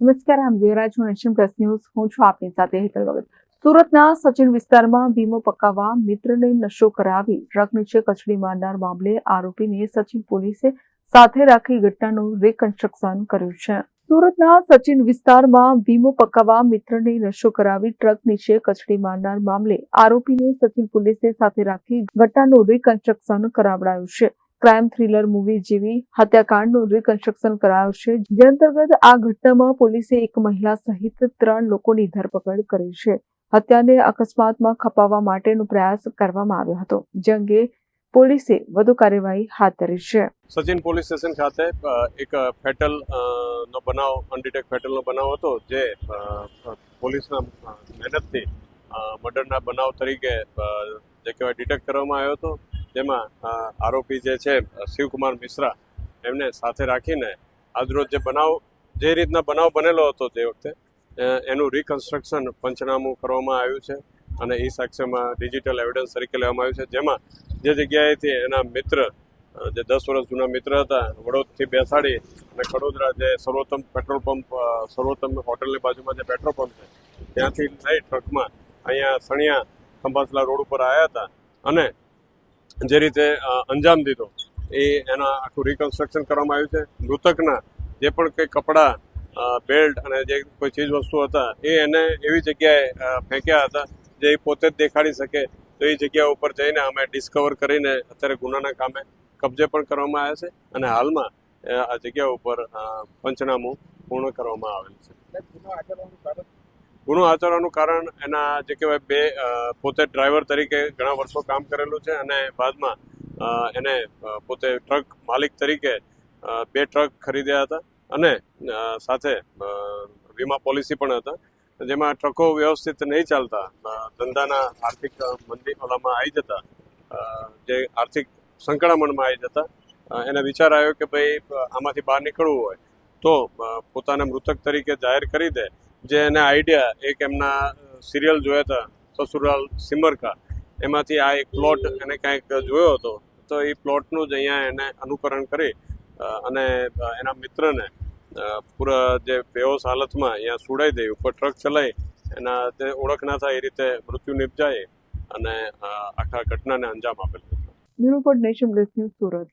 નમસ્કાર, આમ જોઈ હું નેશન પ્લસ ન્યૂઝ. હું છું આપની સાથે હેતલ ભગત. સુરતના સચિન વિસ્તારમાં વીમો પકાવવા મિત્રને નશો કરાવી ટ્રક નીચે કચડી મારનાર મામલે આરોપીને સચિન પોલીસે સાથે રાખી ઘટનાનું રિકન્સ્ટ્રક્શન કર્યું છે. સુરતના સચિન વિસ્તારમાં વીમો પકાવવા મિત્રને નશો કરાવી ટ્રક નીચે કચડી મારનાર મામલે આરોપીને સચિન પોલીસે સાથે રાખી ઘટનાનું રિકન્સ્ટ્રક્શન કરાવડાયું છે. ક્રાઇમ થ્રિલર મૂવી જેવી હત્યાકાંડનું રિકન્સ્ટ્રક્શન કરાયું છે જે અંતર્ગત આ ઘટનામાં પોલીસે એક મહિલા સહિત ત્રણ લોકોની ધરપકડ કરી છે. હત્યાને અકસ્માતમાં ખપાવવા માટેનો પ્રયાસ કરવામાં આવ્યો હતો, જે અંગે પોલીસે વધુ કાર્યવાહી હાથ ધરી છે. સચિન પોલીસ સ્ટેશન ખાતે એક ફેટલ નો બનાવ અનડિટેક ફેટલનો બનાવ હતો, જે પોલીસના મહેનતથી મર્ડરના બનાવ તરીકે જે કહેવાય ડિટેક્ટ કરવામાં આવ્યો હતો. જેમાં આરોપી જે છે શિવકુમાર મિશ્રા, એમને સાથે રાખીને આજરોજ જે બનાવ, જે રીતના બનાવ બનેલો હતો તે વખતે એનું રિકન્સ્ટ્રક્શન પંચનામું કરવામાં આવ્યું છે અને એ સાક્ષ્યમાં ડિજિટલ એવિડન્સ તરીકે લેવામાં આવ્યું છે. જેમાં જે જગ્યાએથી એના મિત્ર જે દસ વર્ષ જૂના મિત્ર હતા વડોદથી બેસાડી અને ખડોદરા જે સર્વોત્તમ પેટ્રોલ પંપ સર્વોત્તમ હોટલની બાજુમાં જે પેટ્રોલ પંપ છે, ત્યાંથી લઈ ટ્રકમાં અહીંયા સણિયા ખંભાસલા રોડ ઉપર આવ્યા હતા અને જે રીતે અંજામ દીધો, એ એના આખું રિકન્સ્ટ્રક્શન કરવામાં આવ્યું છે. મૃતકના જે પણ કંઈ કપડાં બેલ્ટ અને જે કોઈ ચીજ વસ્તુ હતા, એ એને એવી જગ્યાએ ફેંક્યા હતા, જે એ પોતે જ દેખાડી શકે, તો એ જગ્યા ઉપર જઈને અમે ડિસ્કવર કરીને અત્યારે ગુનાના કામે કબજે પણ કરવામાં આવ્યા છે અને હાલમાં આ જગ્યા ઉપર પંચનામું પૂર્ણ કરવામાં આવેલ છે. ગુનો આચરવાનું કારણ એના જે કહેવાય બે પોતે ડ્રાઈવર તરીકે ઘણા વર્ષો કામ કરેલું છે અને બાદમાં એને પોતે ટ્રક માલિક તરીકે બે ટ્રક ખરીદ્યા હતા અને સાથે વીમા પોલિસી પણ હતા. જેમાં ટ્રકો વ્યવસ્થિત નહીં ચાલતા ધંધાના આર્થિક મંદી ઓલામાં આવી જતા જે આર્થિક સંકળામણમાં આવી જતા એને વિચાર આવ્યો કે ભાઈ, આમાંથી બહાર નીકળવું હોય તો પોતાને મૃતક તરીકે જાહેર કરી દે જે એને આઈડિયા એક એમના સિરિયલ જોયા હતા, સસુરાલ સિમરકા એમાંથી આ એક પ્લોટ એને કાંઈક જોયો હતો. તો એ પ્લોટનું જ અહીંયા એને અનુકરણ કરી અને એના મિત્રને પૂરા જે બેહોશ હાલતમાં અહીંયા સુડાઈ દઈ, ઉપર ટ્રક ચલાવી એના તે ઓળખ ના થાય એ રીતે મૃત્યુ નિપજાય અને આખા ઘટનાને અંજામ આપેલ. હતો નેશન ન્યૂઝ સુરત.